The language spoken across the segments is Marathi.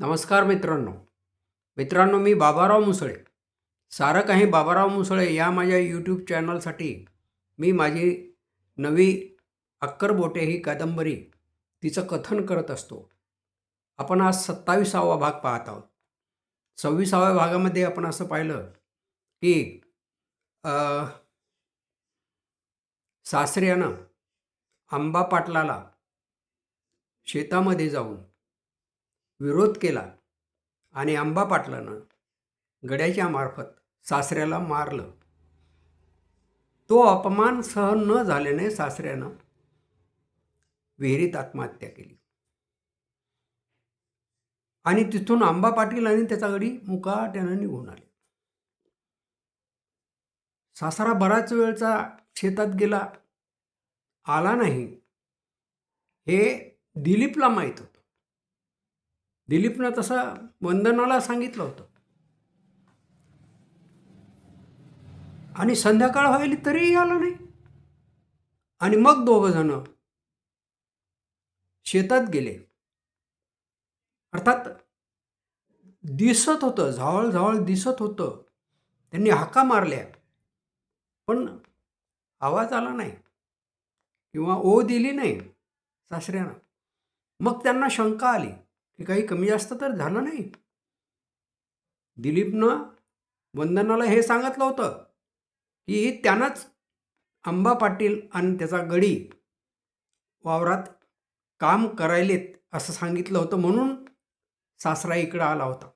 नमस्कार मित्रांनो. मित्रांनो मी बाबाराव मुसळे. सारं काही बाबाराव मुसळे या माझ्या यूट्यूब चॅनलसाठी मी माझी नवी अक्करबोटे ही कादंबरी तिचं कथन करत असतो. आपण आज सत्ताविसावा भाग पाहत आहोत. सव्वीसाव्या भागामध्ये आपण असं पाहिलं की सासऱ्यानं आंबा पाटलाला शेतामध्ये जाऊन विरोध केला आणि आंबा पाटलानं गड्याच्या मार्फत सासऱ्याला मारलं. तो अपमान सहन न झाल्याने सासऱ्यानं विहिरीत आत्महत्या केली. आणि तिथून आंबा पाटील आणि त्याचा गडी मुकाट्यानं निघून आले. सासरा बराच वेळचा शेतात गेला आला नाही. हे दिलीपला माहीत होतं. दिलीपनं तसं वंदनाला सांगितलं होतं. आणि संध्याकाळ व्हायली तरीही आला नाही. आणि मग दोघं जण शेतात गेले. अर्थात दिसत होतं झावळझावळ दिसत होतं. त्यांनी हाका मारल्या. पण आवाज आला नाही. किंवा ओ दिली नाही सासऱ्यानं. मग त्यांना शंका आली. हे काही कमी जास्त तर झालं नाही. दिलीपनं वंदनाला हे सांगितलं होतं की त्यानंच अंबा पाटील आणि त्याचा गडी वावरात काम करायलेत असं सांगितलं होतं म्हणून सासरा इकडं आला होता.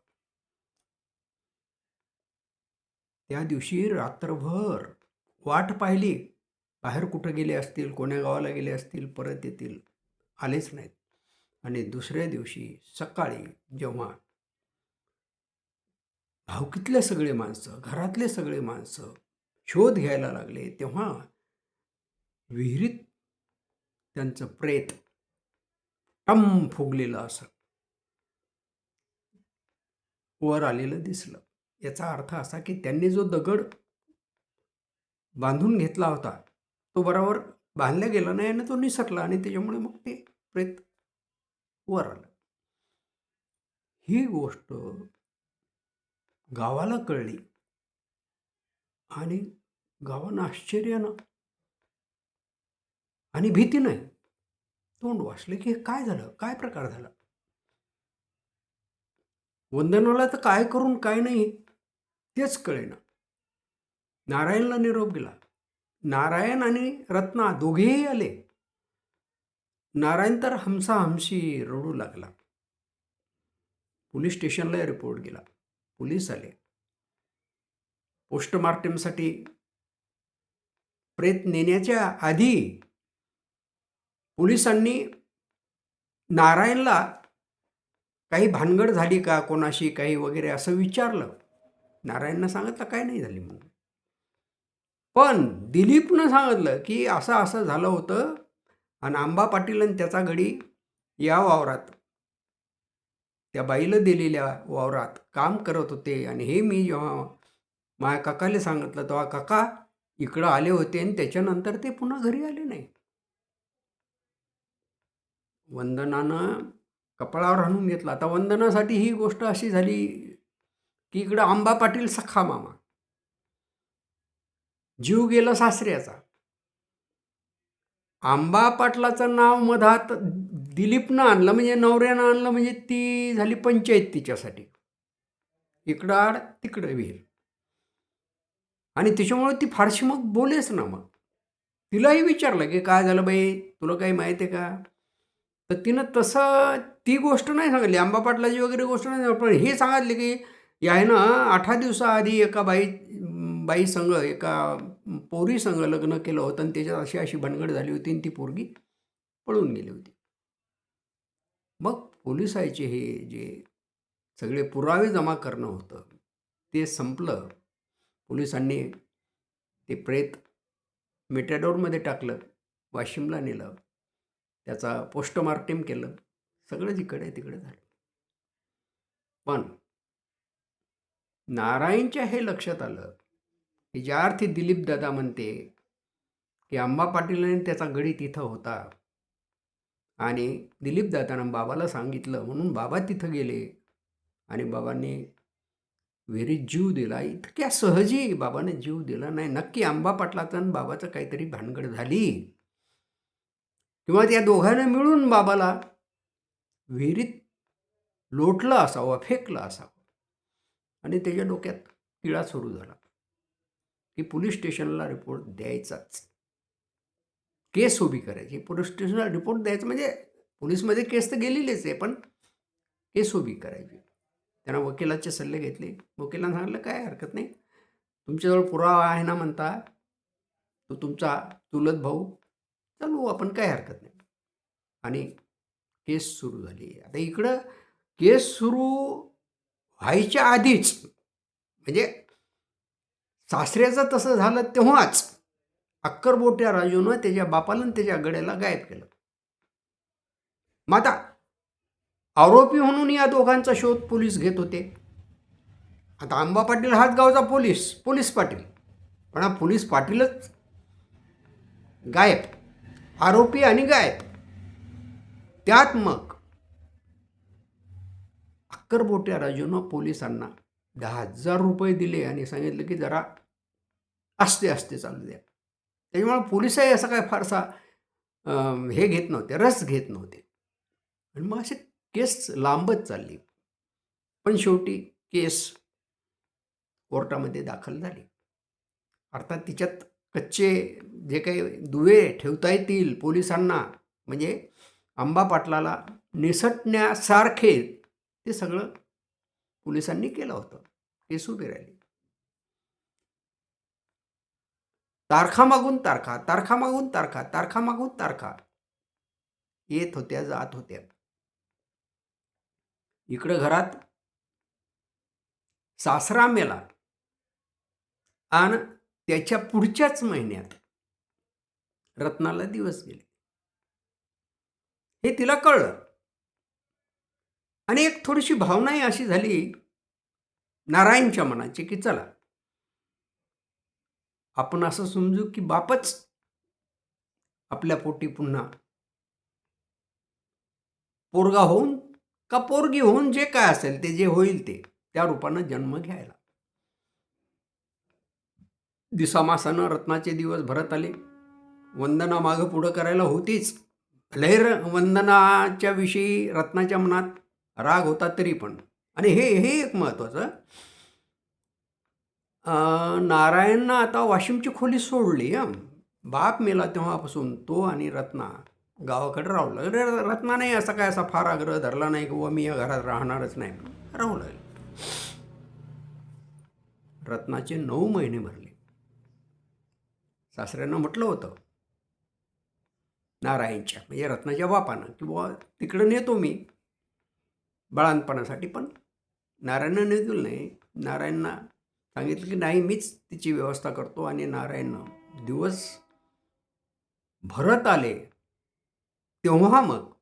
त्या दिवशी रात्रभर वाट पाहिली. बाहेर कुठं गेले असतील कोण्या गावाला गेले असतील परत येतील आलेच नाहीत. आणि दुसऱ्या दिवशी सकाळी जेव्हा भावकीतले सगळे माणसं घरातले सगळे माणसं शोध घ्यायला लागले तेव्हा विहिरीत त्यांचं प्रेत टम फुगलेलं असं वर आलेलं दिसलं. याचा अर्थ असा की त्यांनी जो दगड बांधून घेतला होता तो बरोबर बांधला गेला नाही आणि तो निसटला आणि त्याच्यामुळे मग ते प्रेत वर आलं ही गोष्ट गावाला कळली. आणि गावानं आश्चर्यानं आणि भीती नाही. तोंड वाचले की काय झालं? काय प्रकार झाला? वंदनाला तर काय करून काय नाही तेच कळेना. नारायणला निरोप गेला नारायण आणि रत्ना दोघेही आले. नारायण तर हमसा हमशी रडू लागला. पोलीस स्टेशनला रिपोर्ट गेला. पोलीस आले. पोस्टमार्टमसाठी प्रेत नेण्याच्या आधी पोलिसांनी नारायणला काही भानगड झाली का कोणाशी काही वगैरे असं विचारलं. नारायणनं सांगितलं काय नाही झाली म्हणून. पण दिलीपनं सांगितलं की असं असं झालं होतं. आणि आंबा पाटील आणि त्याचा गडी या वावरात. त्या बाईला दिलेल्या वावरात काम करत होते आणि हे मी जेव्हा माझ्या काकाला सांगितलं तेव्हा काका इकडं आले होते आणि त्याच्यानंतर ते पुन्हा घरी आले नाही वंदनानं कपाळावर हाणून घेतला. आता वंदनासाठी ही गोष्ट अशी झाली की इकडं आंबा पाटील सखा मामा. जीव गेला सासऱ्याचा. आंबा पाटलाचं नाव मधात दिलीपनं आणलं म्हणजे नवऱ्यानं आणलं म्हणजे ती झाली पंचायत तिच्यासाठी. इकडं आड तिकडं विहीर. आणि त्याच्यामुळे ती फारशी मग बोलेच ना मग. तिलाही विचारलं की काय झालं बाई तुला काही माहिती आहे का? तर तिनं तसं ती गोष्ट नाही सांगितली आंबा पाटलाची वगैरे गोष्ट नाही सांगितली. पण हे सांगितले की यायनं आठ दिवसाआधी एका बाई बाई संघ एका पोरीसंग लग्न केलं होतं आणि त्याच्यात अशी अशी भनगड झाली होती आणि ती पोरगी पळून गेली होती. मग पोलिसायचे हे जे सगळे पुरावे जमा करणं होतं ते संपलं. पोलिसांनी ते प्रेत मेटॅडोरमध्ये टाकलं वाशिमला नेलं त्याचा पोस्टमार्टम केलं सगळं जिकडे तिकडे झालं. पण नारायणच्या हे लक्षात आलं की ज्या अर्थी दिलीप दादा म्हणते की आंबा पाटील त्याचा गडी तिथं होता. आणि दिलीप दादानं बाबाला सांगितलं म्हणून बाबा तिथं गेले. आणि बाबांनी विहिरीत जीव दिला. इतक्या सहजी बाबाने जीव दिला नाही. नक्की आंबा पाटलाचं आणि बाबाचं काहीतरी भानगड झाली. किंवा त्या दोघांना मिळून बाबाला विहिरीत लोटलं असावं फेकलं असावं. आणि त्याच्या डोक्यात किळा सुरू झाला. की पोलीस स्टेशनला रिपोर्ट द्यायचाच. केस उभी करायची. पोलीस स्टेशनला रिपोर्ट द्यायचं म्हणजे पोलीसमध्ये केस तर गेलेलीच आहे पण केस उभी करायची. त्यांना वकिलाचे सल्ले घेतले. वकिलांना सांगितलं काय हरकत नाही. तुमच्याजवळ पुरावा आहे ना म्हणता तो तुमचा चुलत भाऊ. चालू आपण काय हरकत नाही. आणि केस सुरू झाली. आता इकडं केस सुरू व्हायच्या आधीच म्हणजे सासऱ्याचं तसं झालं तेव्हाच अक्करबोट्या राजूनं त्याच्या बापाला त्याच्या गड्याला गायब केलं. मग आता आरोपी म्हणून या दोघांचा शोध पोलीस घेत होते. आता आंबा पाटील हाच गावचा पोलीस पोलीस पाटील. पण हा पोलीस पाटीलच गायब आरोपी आणि गायब. त्यात मग अक्करबोट्या राजूनं पोलिसांना दहा हजार रुपये दिले आणि सांगितलं की जरा असते असते चालू द्या. त्याच्यामुळे पोलिसही असं काय फारसा हे घेत नव्हते रस घेत नव्हते. आणि मग असे केस लांबत चालली. पण शेवटी केस कोर्टामध्ये दाखल झाली. अर्थात तिच्यात कच्चे जे काही दुवे ठेवता येतील पोलिसांना म्हणजे आंबा पाटलाला निसटण्यासारखे ते सगळं पोलिसांनी केलं होतं. केस उभी राहिली. तारखा मागून तारखा तारखा मागून तारखा तारखा मागून तारखा. येत होत्या जात होत्या. इकडं घरात सासरा मेला. आणि त्याच्या पुढच्याच महिन्यात रत्नाला दिवस गेले. हे तिला कळलं. आणि एक थोडीशी भावनाही अशी झाली नारायणच्या मनाची की चला आपण असं समजू की बापच आपल्या पोटी पुन्हा पोरगा होऊन का पोरगी होऊन जे काय असेल ते जे होईल ते त्या रूपानं जन्म घ्यायला. दिसामासानं रत्नाचे दिवस भरत आले. वंदना मागं पुढं करायला होतीच. लहर वंदनाच्या विषयी रत्नाच्या मनात राग होता तरी पण. आणि हे हे एक महत्त्वाचं नारायणनं आता वाशिमची खोली सोडली हं. बाप मेला तेव्हापासून तो आणि रत्ना गावाकडे राहू लागले र- नाही असा काय असा फार आग्रह धरला नाही की मी या घरात राहणारच नाही. राहू लागले रत्नाचे नऊ महिने भरले सासऱ्यांना म्हटलं होतं नारायणच्या म्हणजे रत्नाच्या बापानं की बुवा तिकडं नेतो मी बाळांतपणासाठी पण नारायणनं नेतील नाही. नारायणना सांगितलं की नाही मीच तिची व्यवस्था करतो आणि नारायण दिवस भरत आले. तेव्हा मग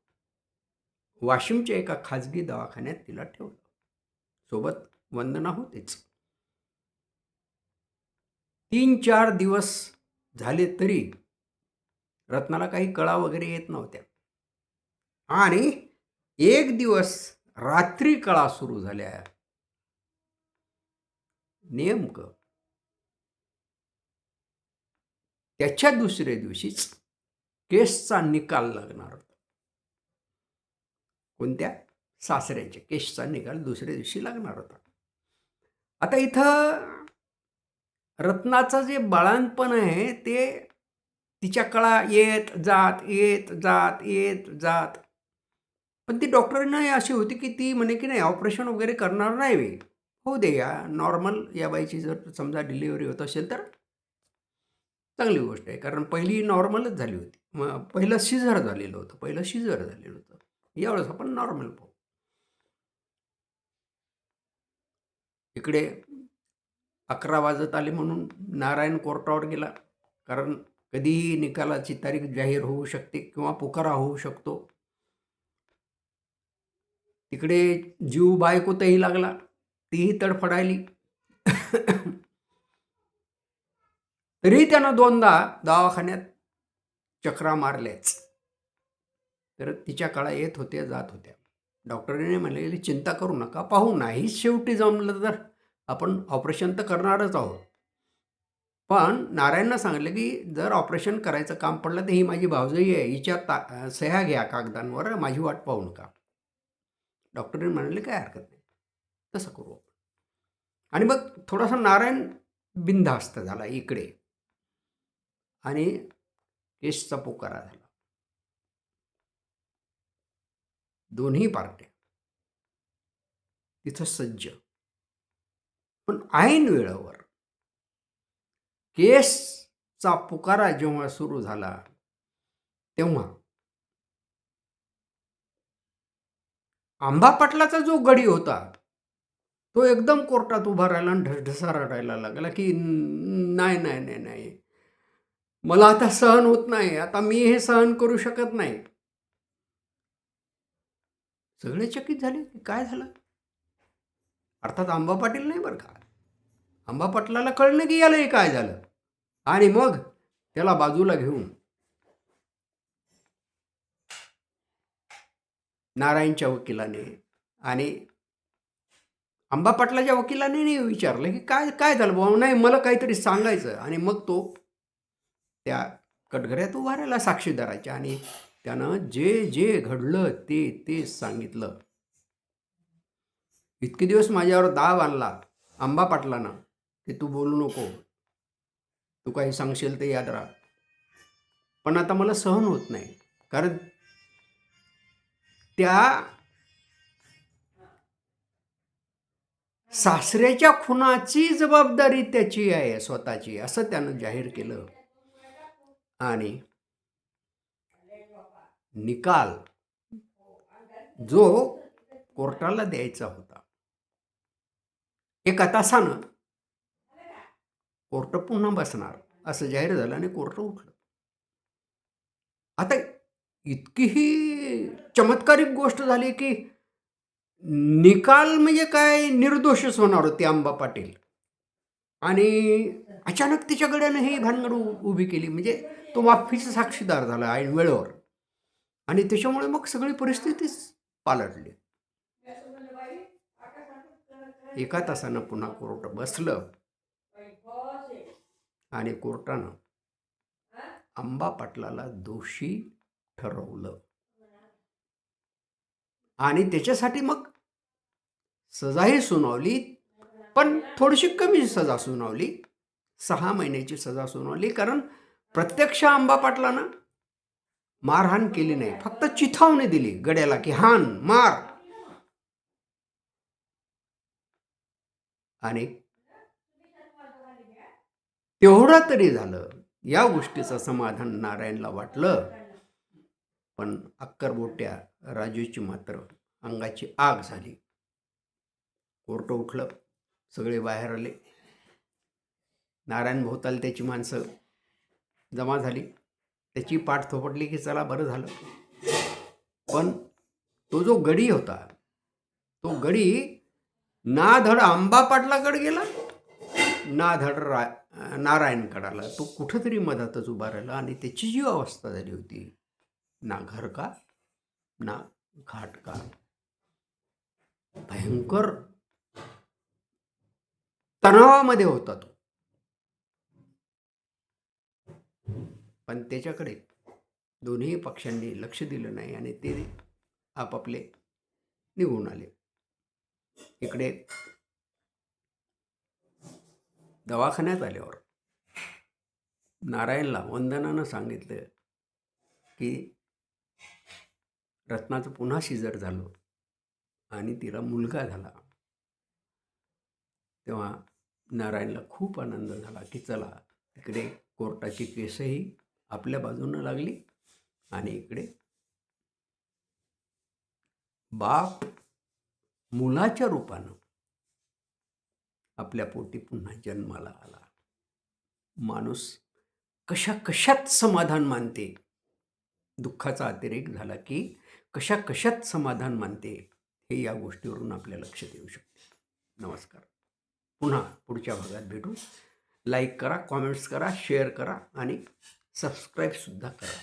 वाशिमच्या एका खाजगी दवाखान्यात तिला ठेवलं. सोबत वंदना होतेच. तीन चार दिवस झाले तरी रत्नाला काही कळा वगैरे येत नव्हत्या. आणि एक दिवस रात्री कळा सुरू झाल्या. नेमकं. त्याच्या दुसऱ्या दिवशीच केसचा निकाल लागणार होता. कोणत्या? सासऱ्याच्या केसचा निकाल दुसऱ्या दिवशी लागणार होता. आता इथं रत्नाचं जे बाळांपण आहे ते तिच्या कळा येत जात येत जात येत जात. पण ती डॉक्टरांना अशी होती की ती म्हणे की नाही ऑपरेशन वगैरे करणार नाही मी होऊ दे या नॉर्मल या बाईची जर समजा डिलिव्हरी होत असेल तर चांगली गोष्ट आहे. कारण पहिली नॉर्मलच झाली होती. मग पहिलं शिझर झालेलं होतं. पहिलं शिझर झालेलं होतं. यावेळेस आपण नॉर्मल पाहू. इकडे अकरा वाजत आले म्हणून नारायण कोर्टावर गेला. कारण कधीही निकालाची तारीख जाहीर होऊ शकते किंवा पुकारा होऊ शकतो. तिकडे जीव बायकोतही लागला. तीही तडफडायली तरी त्यानं दोनदा दवाखान्यात चक्रा मारल्याच. तर तिच्या काळा येत होत्या जात होत्या. डॉक्टरने म्हणले चिंता करू नका पाहू नाही शेवटी जमलं तर आपण ऑपरेशन तर करणारच आहोत. पण नारायणनं सांगितलं की जर ऑपरेशन करायचं काम पडलं तर ही माझी भावजई आहे हिच्या ता सह्या घ्या कागदांवर माझी वाट पाहू नका. डॉक्टरने म्हणाले काय हरकत नाही. तसं करू आपण. आणि मग थोडासा नारायण बिनधास्त झाला इकडे. आणि केसचा पुकारा झाला. दोन्ही पार्ट्या. तिथं सज्ज. पण ऐन वेळेवर केसचा पुकारा जेव्हा सुरू झाला तेव्हा आंबा पाटलाचा जो गडी होता तो एकदम कोर्टात उभा राहिला आणि ढसढसा रडायला लागला की नाही नाही नाही नाही. मला आता सहन होत नाही. आता मी हे सहन करू शकत नाही. सगळे चकित झाले की काय झालं? अर्थात आंबा पाटील नाही बरं का? आंबा पाटलाला कळलं की याला हे काय झालं? आणि मग त्याला बाजूला घेऊन नारायणच्या वकिलाने आणि आंबापाटलाच्या वकिलाने नाही विचारलं की काय काय झालं बाबा नाही मला काहीतरी सांगायचं. आणि मग तो त्या कटघऱ्यात उभा राहिला साक्षीदाराच्या आणि त्यानं जे जे घडलं ते ते सांगितलं. इतके दिवस माझ्यावर दाव आणला आंबा पाटलानं की तू बोलू नको. तू काही सांगशील ते याद राहा पण आता मला सहन होत नाही. कारण त्या सासऱ्याच्या खुनाची जबाबदारी त्याची आहे स्वतःची असं त्यानं जाहीर केलं. आणि निकाल जो कोर्टाला द्यायचा होता एका तासानं कोर्ट पुन्हा बसणार असं जाहीर झालं आणि कोर्ट उठलं. आता इतकीही चमत्कारिक गोष्ट झाली की निकाल म्हणजे काय? निर्दोषच होणार होते आंबा पाटील. आणि अचानक तिच्या गड्यानं ही भानगड उभी केली. म्हणजे तो माफीचा साक्षीदार झाला ऐन वेळेवर. आणि त्याच्यामुळे मग सगळी परिस्थितीच पालटली. एका तासानं पुन्हा कोर्ट बसलं. आणि कोर्टानं आंबा पाटलाला दोषी ठरवलं. आणि त्याच्यासाठी मग सजाही सुनावली पण थोडीशी कमी सजा सुनावली. सहा महिन्याची सजा सुनावली कारण प्रत्यक्ष आंबा पाटलानं मारहाण केली नाही. फक्त चिथावणी दिली गड्याला की हान मार. आणि तेवढं तरी झालं. या गोष्टीचं समाधान नारायणला वाटलं. पण अक्करबोट्या राजूची मात्र अंगाची आग झाली. कोर्ट उठलं सगळे बाहेर आले. नारायण भोवताल त्याची माणसं जमा झाली. त्याची पाठ थोपटली की चला बरं झालं. पण तो जो गडी होता तो गडी ना धड आंबा पाटलाकडे गेला. ना धड रा नारायणकडे आला. तो कुठंतरी मधातच उभा राहिला आणि त्याची जी अवस्था झाली होती ना घर का ना घाट का भयंकर तणावामध्ये होता तो. पण त्याच्याकडे दोन्ही पक्षांनी लक्ष दिलं नाही आणि ते आपापले निघून आले. इकडे दवाखान्यात आल्यावर नारायणला वंदनानं सांगितलं की रत्नाचं पुन्हा शिजर झालं आणि तिला मुलगा झाला. तेव्हा नारायणला खूप आनंद झाला की चला तिकडे कोर्टाची केसही आपल्या बाजूनं लागली आणि इकडे बाप मुलाच्या रूपानं आपल्या पोटी पुन्हा जन्माला आला. माणूस कशा कशात समाधान मानते? दुःखाचा अतिरेक झाला की कशा कशात समाधान मानते? हे या गोष्टीवरून आपल्या लक्षात येऊ शकते. नमस्कार. पुन्हा पुढच्या भागात भेटू. लाईक करा कॉमेंट्स करा शेअर करा आणि सबस्क्राईबसुद्धा करा.